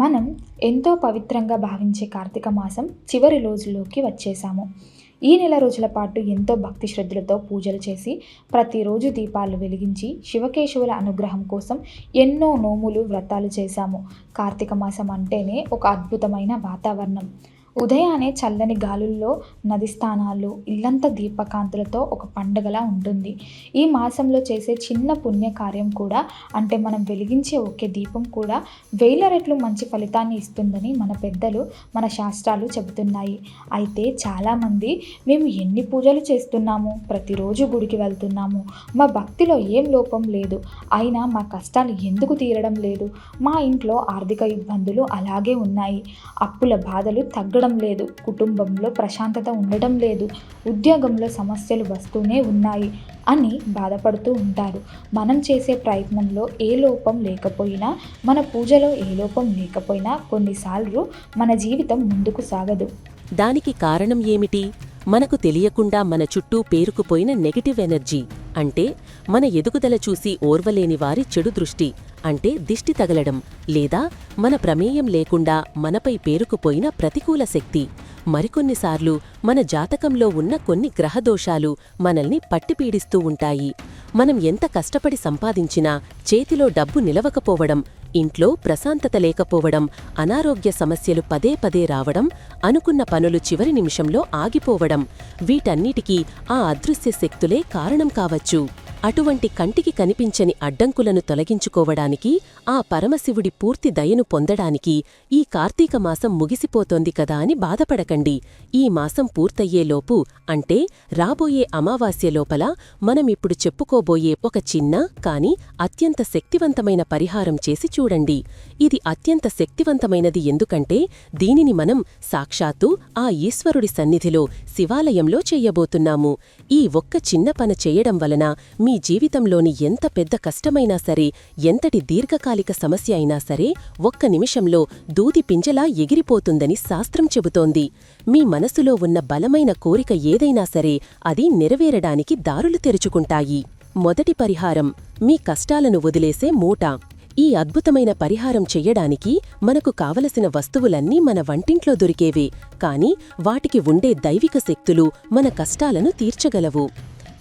మనం ఎంతో పవిత్రంగా భావించే కార్తీక మాసం చివరి రోజుల్లోకి వచ్చేసాము. ఈ నెల రోజుల పాటు ఎంతో భక్తి శ్రద్ధలతో పూజలు చేసి ప్రతిరోజు దీపాలు వెలిగించి శివకేశవుల అనుగ్రహం కోసం ఎన్నో నోములు వ్రతాలు చేశాము. కార్తీక మాసం అంటేనే ఒక అద్భుతమైన వాతావరణం. ఉదయాన్నే చల్లని గాలుల్లో నది స్థానాలు ఇల్లంతా దీపకాంతులతో ఒక పండగలా ఉంటుంది. ఈ మాసంలో చేసే చిన్న పుణ్యకార్యం కూడా అంటే మనం వెలిగించే ఒకే దీపం కూడా వేల రెట్లు మంచి ఫలితాన్ని ఇస్తుందని మన పెద్దలు మన శాస్త్రాలు చెబుతున్నాయి. అయితే చాలామంది మేము ఎన్ని పూజలు చేస్తున్నాము? ప్రతిరోజు గుడికి వెళ్తున్నాము. మా భక్తిలో ఏం లోపం లేదు. అయినా మా కష్టాలు ఎందుకు తీరడం లేదు? మా ఇంట్లో ఆర్థిక ఇబ్బందులు అలాగే ఉన్నాయి. అప్పుల బాధలు తగ్గడం లేదు కుటుంబంలో ప్రశాంతత ఉండడం లేదు ఉద్యోగంలో సమస్యలు వస్తూనే ఉన్నాయి అని బాధపడుతూ ఉంటారు. మనం చేసే ప్రయత్నంలో ఏ లోపం లేకపోయినా మన పూజలో ఏ లోపం లేకపోయినా కొన్నిసార్లు మన జీవితం ముందుకు సాగదు. దానికి కారణం ఏమిటి? మనకు తెలియకుండా మన చుట్టూ పేరుకుపోయిన నెగటివ్ ఎనర్జీ అంటే మన ఎదుగుదల చూసి ఓర్వలేని వారి చెడు దృష్టి అంటే దిష్టి తగలడం లేదా మన ప్రమేయం లేకుండా మనపై పేరుకుపోయిన ప్రతికూల శక్తి. మరికొన్నిసార్లు మన జాతకంలో ఉన్న కొన్ని గ్రహదోషాలు మనల్ని పట్టిపీడిస్తూ ఉంటాయి. మనం ఎంత కష్టపడి సంపాదించినా చేతిలో డబ్బు నిలవకపోవడం ఇంట్లో ప్రశాంతత లేకపోవడం అనారోగ్య సమస్యలు పదే పదే రావడం అనుకున్న పనులు చివరి నిమిషంలో ఆగిపోవడం వీటన్నిటికీ ఆ అదృశ్య శక్తులే కారణం కావచ్చు. అటువంటి కంటికి కనిపించని అడ్డంకులను తొలగించుకోవడానికి ఆ పరమశివుడి పూర్తి దయను పొందడానికి ఈ కార్తీక మాసం ముగిసిపోతోంది కదా అని బాధపడకండి. ఈ మాసం పూర్తయ్యేలోపు అంటే రాబోయే అమావాస్య లోపల మనమిప్పుడు చెప్పుకోబోయే ఒక చిన్న కాని అత్యంత శక్తివంతమైన పరిహారం చేసి చూడండి చూడండి. ఇది అత్యంత శక్తివంతమైనది ఎందుకంటే దీనిని మనం సాక్షాత్తు ఆ ఈశ్వరుడి సన్నిధిలో శివాలయంలో చెయ్యబోతున్నాము ఈ ఒక్క చిన్న పన చేయడం వలన మీ జీవితంలోని ఎంత పెద్ద కష్టమైనా సరే ఎంతటి దీర్ఘకాలిక సమస్య అయినా సరే ఒక్క నిమిషంలో దూది పింజలా ఎగిరిపోతుందని శాస్త్రం చెబుతోంది. మీ మనసులో ఉన్న బలమైన కోరిక ఏదైనా సరే అది నెరవేరడానికి దారులు తెరుచుకుంటాయి. మొదటి పరిహారం మీ కష్టాలను వదిలేసే మూట. ఈ అద్భుతమైన పరిహారం చెయ్యడానికి మనకు కావలసిన వస్తువులన్నీ మన వంటింట్లో దొరికేవే కాని వాటికి ఉండే దైవిక శక్తులు మన కష్టాలను తీర్చగలవు.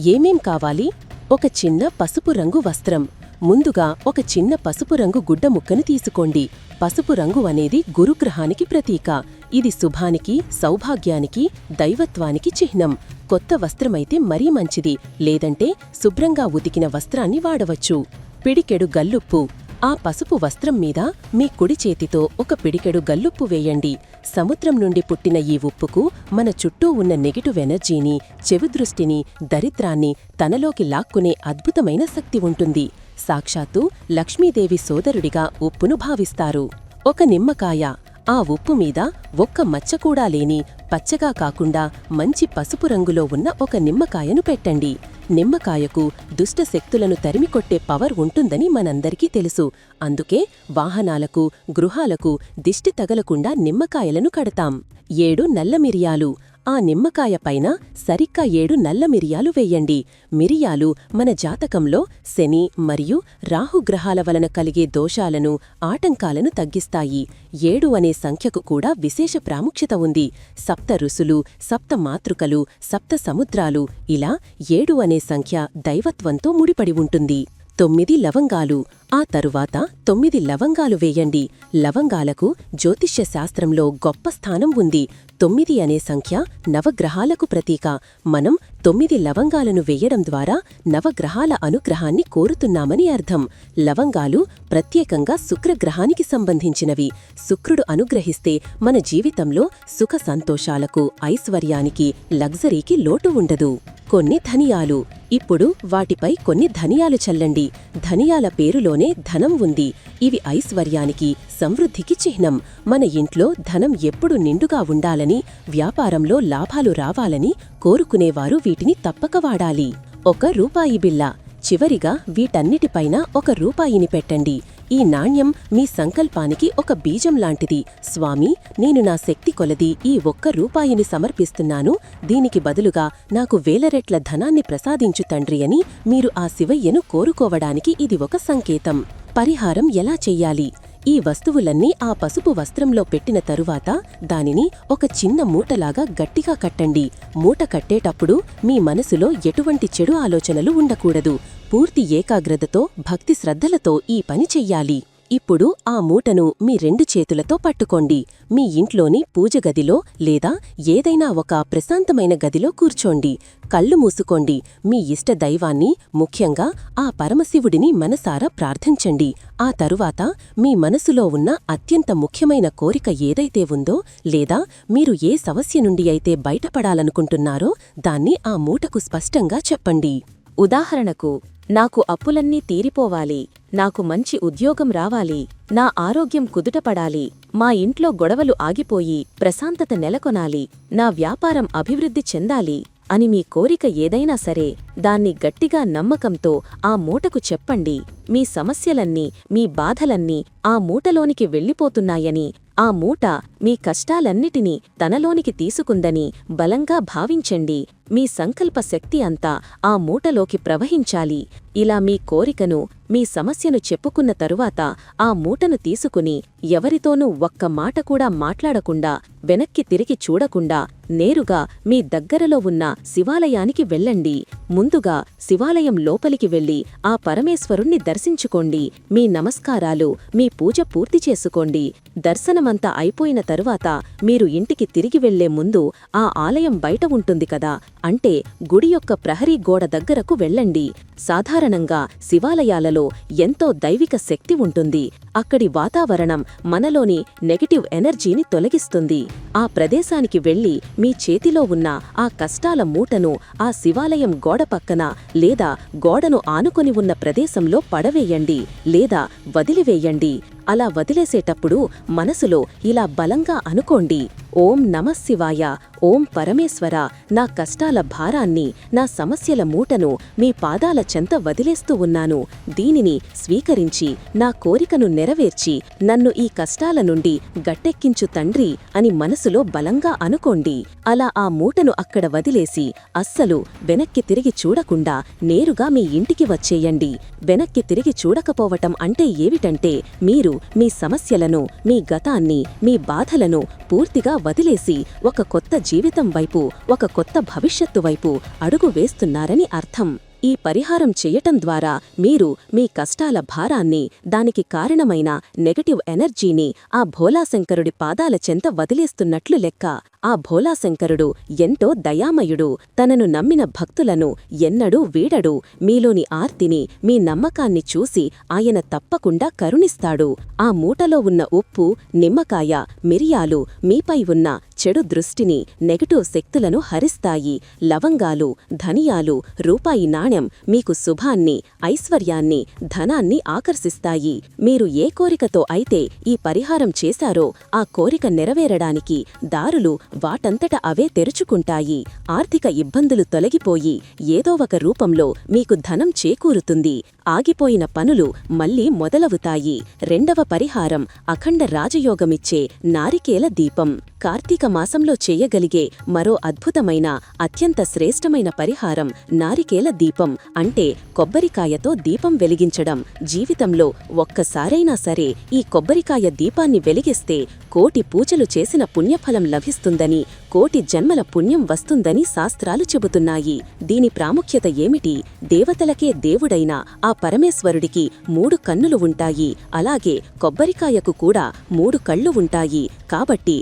ఏమేం కావాలి? ఒక చిన్న పసుపు రంగు వస్త్రం. ముందుగా ఒక చిన్న పసుపు రంగు గుడ్డ ముక్కను తీసుకోండి. పసుపు రంగు అనేది గురుగ్రహానికి ప్రతీక. ఇది శుభానికి సౌభాగ్యానికి దైవత్వానికి చిహ్నం. కొత్త వస్త్రమైతే మరీ మంచిది లేదంటే శుభ్రంగా ఉతికిన వస్త్రాన్ని వాడవచ్చు. పిడికెడు గల్లుప్పు. ఆ పసుపు వస్త్రం మీద మీ కుడి చేతితో ఒక పిడికెడు గల్లుప్పు వేయండి. సముద్రం నుండి పుట్టిన ఈ ఉప్పుకు మన చుట్టూ ఉన్న నెగిటివ్ ఎనర్జీని చెవిదృష్టిని దరిద్రాన్ని తనలోకి లాక్కునే అద్భుతమైన శక్తి ఉంటుంది. సాక్షాత్తు లక్ష్మీదేవి సోదరుడిగా ఉప్పును భావిస్తారు. ఒక నిమ్మకాయ ఆ ఉప్పు మీద ఒక్క మచ్చకూడా లేని పచ్చగా కాకుండా మంచి పసుపు రంగులో ఉన్న ఒక నిమ్మకాయను పెట్టండి. నిమ్మకాయకు దుష్ట శక్తులను తరిమికొట్టే పవర్ ఉంటుందని మనందరికీ తెలుసు. అందుకే వాహనాలకు గృహాలకు దిష్టి తగలకుండా నిమ్మకాయలను కడతాం. ఏడు నల్ల మిరియాలు ఆ నిమ్మకాయ పైన సరిగ్గా ఏడు నల్ల మిరియాలు వేయండి. మిరియాలు మన జాతకంలో శని మరియు రాహుగ్రహాల వలన కలిగే దోషాలను ఆటంకాలను తగ్గిస్తాయి. ఏడు అనే సంఖ్యకు కూడా విశేష ప్రాముఖ్యత ఉంది. సప్త ఋషులు సప్త మాతృకలు సప్త సముద్రాలు ఇలా ఏడు అనే సంఖ్య దైవత్వంతో ముడిపడి ఉంటుంది. తొమ్మిది లవంగాలు. ఆ తరువాత తొమ్మిది లవంగాలు వేయండి. లవంగాలకు జ్యోతిష్య శాస్త్రంలో గొప్ప స్థానం ఉంది. తొమ్మిది అనే సంఖ్య నవగ్రహాలకు ప్రతీక. మనం తొమ్మిది లవంగాలను వేయడం ద్వారా నవగ్రహాల అనుగ్రహాన్ని కోరుతున్నామని అర్థం. లవంగాలు ప్రత్యేకంగా శుక్రగ్రహానికి సంబంధించినవి. శుక్రుడు అనుగ్రహిస్తే మన జీవితంలో సుఖ సంతోషాలకు ఐశ్వర్యానికి లగ్జరీకి లోటు ఉండదు. కొన్ని ధనియాలు. ఇప్పుడు వాటిపై కొన్ని ధనియాలు చల్లండి. ధనియాల పేరులోనే ధనం ఉంది. ఇవి ఐశ్వర్యానికి సమృద్ధికి చిహ్నం. మన ఇంట్లో ధనం ఎప్పుడు నిండుగా ఉండాలని వ్యాపారంలో లాభాలు రావాలని కోరుకునేవారు వీటిని తప్పక వాడాలి. ఒక రూపాయి బిల్ల చివరిగా వీటన్నిటిపైన ఒక రూపాయిని పెట్టండి. ఈ నాణ్యం మీ సంకల్పానికి ఒక బీజం లాంటిది. స్వామి నేను నా శక్తి కొలది ఈ ఒక్క రూపాయిని సమర్పిస్తున్నాను. దీనికి బదులుగా నాకు వేల రెట్ల ధనాన్ని ప్రసాదించు తండ్రి అని మీరు ఆ శివయ్యను కోరుకోవడానికి ఇది ఒక సంకేతం. పరిహారం ఎలా చెయ్యాలి? ఈ వస్తువులన్నీ ఆ పసుపు వస్త్రంలో పెట్టిన తరువాత దానిని ఒక చిన్న మూటలాగా గట్టిగా కట్టండి. మూట కట్టేటప్పుడు మీ మనసులో ఎటువంటి చెడు ఆలోచనలు ఉండకూడదు. పూర్తి ఏకాగ్రతతో భక్తి శ్రద్ధలతో ఈ పని చెయ్యాలి. ఇప్పుడు ఆ మూటను మీ రెండు చేతులతో పట్టుకోండి. మీ ఇంట్లోని పూజ గదిలో లేదా ఏదైనా ఒక ప్రశాంతమైన గదిలో కూర్చోండి. కళ్ళు మూసుకోండి. మీ ఇష్ట దైవాన్ని ముఖ్యంగా ఆ పరమశివుడిని మనసారా ప్రార్థించండి. ఆ తరువాత మీ మనసులో ఉన్న అత్యంత ముఖ్యమైన కోరిక ఏదైతే ఉందో లేదా మీరు ఏ సమస్య నుండి అయితే బయటపడాలనుకుంటున్నారో దాన్ని ఆ మూటకు స్పష్టంగా చెప్పండి. ఉదాహరణకు నాకు అప్పులన్నీ తీరిపోవాలి నాకు మంచి ఉద్యోగం రావాలి నా ఆరోగ్యం కుదుటపడాలి మా ఇంట్లో గొడవలు ఆగిపోయి ప్రశాంతత నెలకొనాలి నా వ్యాపారం అభివృద్ధి చెందాలి అని మీ కోరిక ఏదైనా సరే దాన్ని గట్టిగా నమ్మకంతో ఆ మూటకు చెప్పండి. మీ సమస్యలన్నీ మీ బాధలన్నీ ఆ మూటలోనికి వెళ్ళిపోతున్నాయని ఆ మూట మీ కష్టాలన్నిటినీ తనలోనికి తీసుకుందని బలంగా భావించండి. మీ సంకల్ప శక్తి అంతా ఆ మూటలోకి ప్రవహించాలి. ఇలా మీ కోరికను మీ సమస్యను చెప్పుకున్న తరువాత ఆ మూటను తీసుకుని ఎవరితోనూ ఒక్క మాట కూడా మాట్లాడకుండా వెనక్కి తిరిగి చూడకుండా నేరుగా మీ దగ్గరలో ఉన్న శివాలయానికి వెళ్ళండి. ముందుగా శివాలయం లోపలికి వెళ్ళి ఆ పరమేశ్వరుణ్ణి దర్శించుకోండి. మీ నమస్కారాలు మీ పూజ పూర్తి చేసుకోండి. దర్శనమంతా అయిపోయిన తరువాత మీరు ఇంటికి తిరిగి వెళ్ళే ముందు ఆ ఆలయం బయట ఉంటుంది కదా అంటే గుడి యొక్క ప్రహరీ గోడ దగ్గరకు వెళ్ళండి. సాధారణంగా శివాలయాలలో ఎంతో దైవిక శక్తి ఉంటుంది. అక్కడి వాతావరణం మనలోని నెగటివ్ ఎనర్జీని తొలగిస్తుంది. ఆ ప్రదేశానికి వెళ్ళి మీ చేతిలో ఉన్న ఆ కష్టాల మూటను ఆ శివాలయం గోడ పక్కన లేదా గోడను ఆనుకొని ఉన్న ప్రదేశంలో పడవేయండి లేదా వదిలివేయండి. అలా వదిలేసేటప్పుడు మనసులో ఇలా బలంగా అనుకోండి. ఓం నమశివాయ ఓం పరమేశ్వర నా కష్టాల భారాన్ని నా సమస్యల మూటను మీ పాదాల చెంత వదిలేస్తూ ఉన్నాను. దీనిని స్వీకరించి నా కోరికను నెరవేర్చి నన్ను ఈ కష్టాల నుండి గట్టెక్కించు తండ్రి అని మనసులో బలంగా అనుకోండి. అలా ఆ మూటను అక్కడ వదిలేసి అస్సలు వెనక్కి తిరిగి చూడకుండా నేరుగా మీ ఇంటికి వచ్చేయండి. వెనక్కి తిరిగి చూడకపోవటం అంటే ఏమిటంటే మీరు మీ సమస్యలను మీ గతాన్ని మీ బాధలను పూర్తిగా వదిలేసి ఒక కొత్త జీవితం వైపు ఒక కొత్త భవిష్యత్తు వైపు అడుగు వేస్తున్నారని అర్థం. ఈ పరిహారం చెయ్యటం ద్వారా మీరు మీ కష్టాల భారాన్ని దానికి కారణమైన నెగటివ్ ఎనర్జీని ఆ భోలాశంకరుడి పాదాల చెంత వదిలేస్తున్నట్లు లెక్క. ఆ భోలాశంకరుడు ఎంతో దయామయుడు తనను నమ్మిన భక్తులను ఎన్నడూ వీడడు. మీలోని ఆర్తిని మీ నమ్మకాన్ని చూసి ఆయన తప్పకుండా కరుణిస్తాడు. ఆ మూటలో ఉన్న ఉప్పు నిమ్మకాయ మిరియాలు మీపై ఉన్న చెడు దృష్టిని నెగటివ్ శక్తులను హరిస్తాయి. లవంగాలు ధనియాలు రూపాయి నాణ్యం మీకు శుభాన్ని ఐశ్వర్యాన్ని ధనాన్ని ఆకర్షిస్తాయి. మీరు ఏ కోరికతో అయితే ఈ పరిహారం చేశారో ఆ కోరిక నెరవేరడానికి దారులు వాటంతట అవే తెరుచుకుంటాయి. ఆర్థిక ఇబ్బందులు తొలగిపోయి ఏదో ఒక రూపంలో మీకు ధనం చేకూరుతుంది. ఆగిపోయిన పనులు మళ్ళీ మొదలవుతాయి. రెండవ పరిహారం అఖండ రాజయోగమిచ్చే నారికేల దీపం. కార్తీక మాసంలో చేయగలిగే మరో అద్భుతమైన అత్యంత శ్రేష్టమైన పరిహారం నారికేల దీపం అంటే కొబ్బరికాయతో దీపం వెలిగించడం. జీవితంలో ఒక్కసారైనా సరే ఈ కొబ్బరికాయ దీపాన్ని వెలిగిస్తే కోటి పూజలు చేసిన పుణ్యఫలం లభిస్తుందని కోటి జన్మల పుణ్యం వస్తుందని శాస్త్రాలు చెబుతున్నాయి. దీని ప్రాముఖ్యత ఏమిటి? దేవతలకే దేవుడైన ఆ పరమేశ్వరుడికి మూడు కన్నులు ఉంటాయి. అలాగే కొబ్బరికాయకు కూడా మూడు కళ్ళు ఉంటాయి. కాబట్టి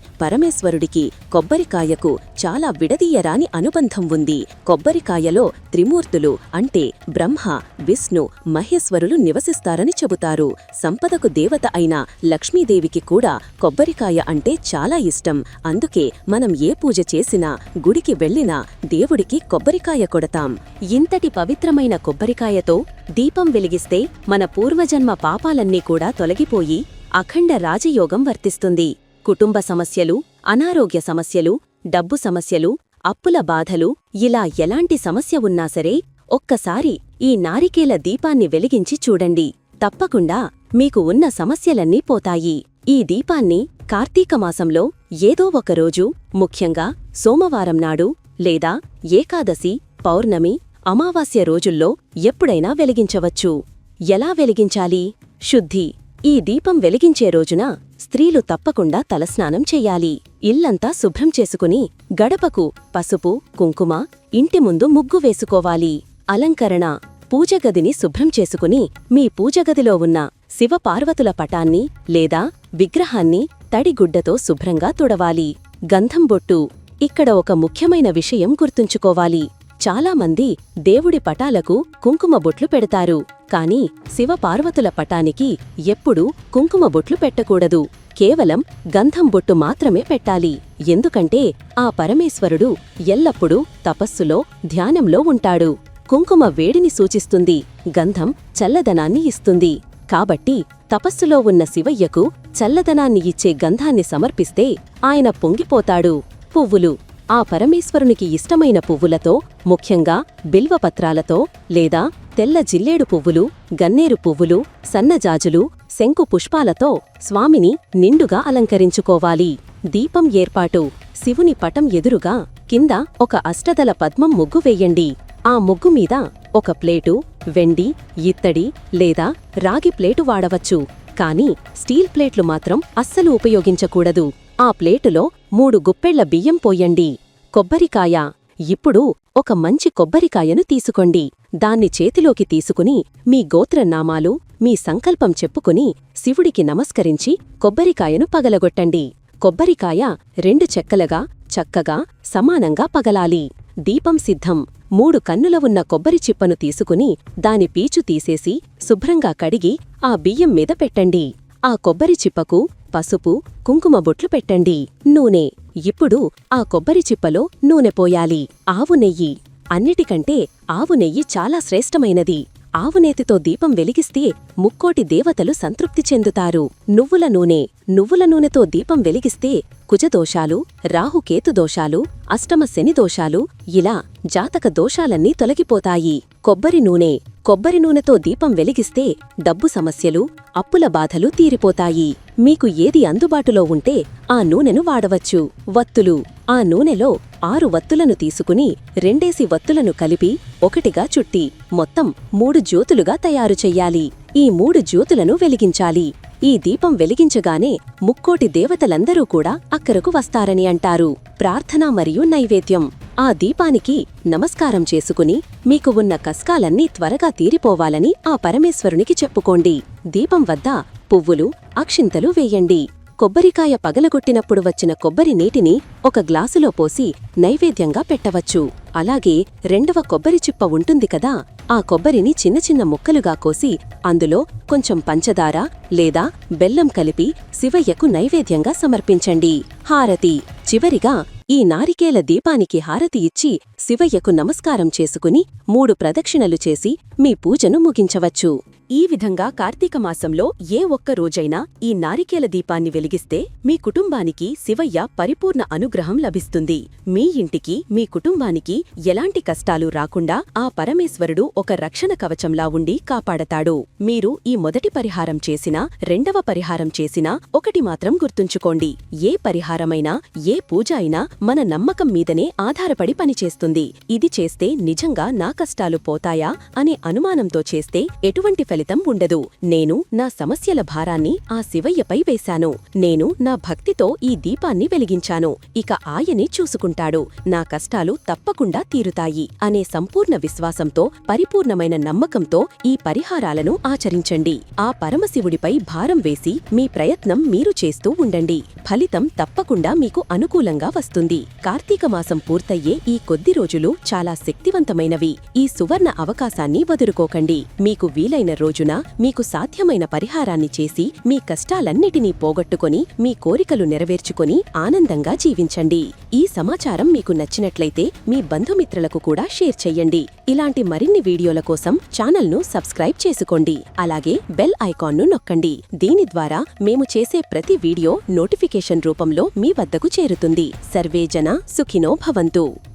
పరమేశ్వరుడికి కొబ్బరికాయకు చాలా విడదీయరాని అనుబంధం ఉంది. కొబ్బరికాయలో త్రిమూర్తులు అంటే బ్రహ్మ విష్ణు మహేశ్వరులు నివసిస్తారని చెబుతారు. సంపదకు దేవత అయిన లక్ష్మీదేవికి కూడా కొబ్బరికాయ అంటే చాలా ఇష్టం. అందుకే మనం ఏ పూజ చేసినా గుడికి వెళ్ళినా దేవుడికి కొబ్బరికాయ కొడతాం. ఇంతటి పవిత్రమైన కొబ్బరికాయతో దీపం వెలిగిస్తే మన పూర్వజన్మ పాపాలన్నీ కూడా తొలగిపోయి అఖండ రాజయోగం వర్తిస్తుంది. కుటుంబ సమస్యలు అనారోగ్య సమస్యలు డబ్బు సమస్యలు అప్పుల బాధలు ఇలా ఎలాంటి సమస్య ఉన్నా సరే ఒక్కసారి ఈ నారికేల దీపాన్ని వెలిగించి చూడండి. తప్పకుండా మీకు ఉన్న సమస్యలన్నీ పోతాయి. ఈ దీపాన్ని కార్తీక మాసంలో ఏదో ఒక రోజు ముఖ్యంగా సోమవారం నాడు లేదా ఏకాదశి పౌర్ణమి అమావాస్య రోజుల్లో ఎప్పుడైనా వెలిగించవచ్చు. ఎలా వెలిగించాలి? శుద్ధి. ఈ దీపం వెలిగించే రోజున స్త్రీలు తప్పకుండా తలస్నానం చెయ్యాలి ఇల్లంతా శుభ్రం చేసుకుని గడపకు పసుపు కుంకుమ ఇంటి ముందు ముగ్గు వేసుకోవాలి. అలంకరణ పూజగదిని శుభ్రం చేసుకుని మీ పూజగదిలో ఉన్న శివపార్వతుల పటాన్ని లేదా విగ్రహాన్ని తడిగుడ్డతో శుభ్రంగా తుడవాలి. గంధం బొట్టు ఇక్కడ ఒక ముఖ్యమైన విషయం గుర్తుంచుకోవాలి. చాలామంది దేవుడి పటాలకు కుంకుమ బొట్లు పెడతారు. కాని శివపార్వతుల పటానికి ఎప్పుడూ కుంకుమ బొట్లు పెట్టకూడదు. కేవలం గంధం బొట్టు మాత్రమే పెట్టాలి. ఎందుకంటే ఆ పరమేశ్వరుడు ఎల్లప్పుడూ తపస్సులో ధ్యానంలో ఉంటాడు. కుంకుమ వేడిని సూచిస్తుంది. గంధం చల్లదనాన్ని ఇస్తుంది. కాబట్టి తపస్సులో ఉన్న శివయ్యకు చల్లదనాన్ని ఇచ్చే గంధాన్ని సమర్పిస్తే ఆయన పొంగిపోతాడు. పువ్వులు ఆ పరమేశ్వరునికి ఇష్టమైన పువ్వులతో ముఖ్యంగా బిల్వపత్రాలతో లేదా తెల్ల జిల్లేడు పువ్వులు గన్నేరు పువ్వులు సన్నజాజులు శంకు పుష్పాలతో స్వామిని నిండుగా అలంకరించుకోవాలి. దీపం ఏర్పాటు. శివుని పటం ఎదురుగా కింద ఒక అష్టదల పద్మం ముగ్గు వేయండి. ఆ ముగ్గు మీద ఒక ప్లేటు వెండి ఇత్తడి లేదా రాగి ప్లేటు వాడవచ్చు. కాని స్టీల్ ప్లేట్లు మాత్రం అస్సలు ఉపయోగించకూడదు. ఆ ప్లేటులో మూడు గుప్పెళ్ళ బియ్యం పోయండి. కొబ్బరికాయ. ఇప్పుడు ఒక మంచి కొబ్బరికాయను తీసుకోండి. దాన్ని చేతిలోకి తీసుకుని మీ గోత్రనామాలు మీ సంకల్పం చెప్పుకుని శివుడికి నమస్కరించి కొబ్బరికాయను పగలగొట్టండి. కొబ్బరికాయ రెండు చెక్కలగా చక్కగా సమానంగా పగలాలి. దీపం సిద్ధం. మూడు కన్నుల ఉన్న కొబ్బరి చిప్పను తీసుకుని దాని పీచు తీసేసి శుభ్రంగా కడిగి ఆ బియ్యం మీద పెట్టండి. ఆ కొబ్బరి చిప్పకు పసుపు కుంకుమ బొట్లు పెట్టండి. నూనె. ఇప్పుడు ఆ కొబ్బరి చిప్పలో నూనె పోయాలి. ఆవు నెయ్యి. అన్నిటికంటే ఆవు నెయ్యి చాలా శ్రేష్టమైనది. ఆవునేతితో దీపం వెలిగిస్తే ముక్కోటి దేవతలు సంతృప్తి చెందుతారు. నువ్వుల నూనె నువ్వుల నూనెతో దీపం వెలిగిస్తే కుజదోషాలు రాహుకేతు దోషాలు అష్టమ శని దోషాలు ఇలా జాతక దోషాలన్నీ తొలగిపోతాయి. కొబ్బరి నూనె కొబ్బరి నూనెతో దీపం వెలిగిస్తే డబ్బు సమస్యలు అప్పుల బాధలు తీరిపోతాయి. మీకు ఏది అందుబాటులో ఉంటే ఆ నూనెను వాడవచ్చు. వత్తులు ఆ నూనెలో ఆరు వత్తులను తీసుకుని రెండేసి వత్తులను కలిపి ఒకటిగా చుట్టి మొత్తం మూడు జ్యోతులుగా తయారు చెయ్యాలి. ఈ మూడు జ్యోతులను వెలిగించాలి. ఈ దీపం వెలిగించగానే ముక్కోటి దేవతలందరూ కూడా అక్కరకు వస్తారని అంటారు. ప్రార్థన మరియు నైవేద్యం. ఆ దీపానికి నమస్కారం చేసుకుని మీకు ఉన్న కష్టాలన్నీ త్వరగా తీరిపోవాలని ఆ పరమేశ్వరునికి చెప్పుకోండి. దీపం వద్ద పువ్వులు అక్షింతలు వేయండి. కొబ్బరికాయ పగలగొట్టినప్పుడు వచ్చిన కొబ్బరి నీటిని ఒక గ్లాసులో పోసి నైవేద్యంగా పెట్టవచ్చు. అలాగే రెండవ కొబ్బరి చిప్ప ఉంటుంది కదా ఆ కొబ్బరిని చిన్న చిన్న ముక్కలుగా కోసి అందులో కొంచెం పంచదార లేదా బెల్లం కలిపి శివయ్యకు నైవేద్యంగా సమర్పించండి. హారతి. చివరిగా ఈ నారికేల దీపానికి హారతి ఇచ్చి శివయ్యకు నమస్కారం చేసుకుని మూడు ప్రదక్షిణలు చేసి మీ పూజను ముగించవచ్చు. ఈ విధంగా కార్తీక మాసంలో ఏ ఒక్క రోజైనా ఈ నారికేల దీపాన్ని వెలిగిస్తే మీ కుటుంబానికి శివయ్య పరిపూర్ణ అనుగ్రహం లభిస్తుంది. మీ ఇంటికి మీ కుటుంబానికి ఎలాంటి కష్టాలు రాకుండా ఆ పరమేశ్వరుడు ఒక రక్షణ కవచంలా ఉండి కాపాడతాడు. మీరు ఈ మొదటి పరిహారం చేసినా రెండవ పరిహారం చేసినా ఒకటి మాత్రం గుర్తుంచుకోండి. ఏ పరిహారమైనా ఏ పూజ అయినా మన నమ్మకం మీదనే ఆధారపడి పనిచేస్తుంది. ఇది చేస్తే నిజంగా నా కష్టాలు పోతాయా అనే అనుమానంతో చేస్తే ఎటువంటి ఫలితం ఉండదు. నేను నా సమస్యల భారాన్ని ఆ శివయ్యపై వేశాను. నేను నా భక్తితో ఈ దీపాన్ని వెలిగించాను. ఇక ఆయనే చూసుకుంటాడు. నా కష్టాలు తప్పకుండా తీరుతాయి అనే సంపూర్ణ విశ్వాసంతో పరిపూర్ణమైన నమ్మకంతో ఈ పరిహారాలను ఆచరించండి. ఆ పరమశివుడిపై భారం వేసి మీ ప్రయత్నం మీరు చేస్తూ ఉండండి. ఫలితం తప్పకుండా మీకు అనుకూలంగా వస్తుంది. కార్తీక మాసం పూర్తయ్యే ఈ కొద్ది రోజులు చాలా శక్తివంతమైనవి. ఈ సువర్ణ అవకాశాన్ని వదులుకోకండి. మీకు వీలైన రోజున మీకు సాధ్యమైన పరిహారాన్ని చేసి మీ కష్టాలన్నిటినీ పోగొట్టుకొని మీ కోరికలు నెరవేర్చుకొని ఆనందంగా జీవించండి. ఈ సమాచారం మీకు నచ్చినట్లయితే మీ బంధుమిత్రులకు కూడా షేర్ చెయ్యండి ఇలాంటి మరిన్ని వీడియోల కోసం ఛానల్ను సబ్స్క్రైబ్ చేసుకోండి. అలాగే బెల్ ఐకాన్ను నొక్కండి. దీని ద్వారా మేము చేసే ప్రతి వీడియో నోటిఫికేషన్ రూపంలో మీ వద్దకు చేరుతుంది. సర్వేజన సుఖినో భవంతు.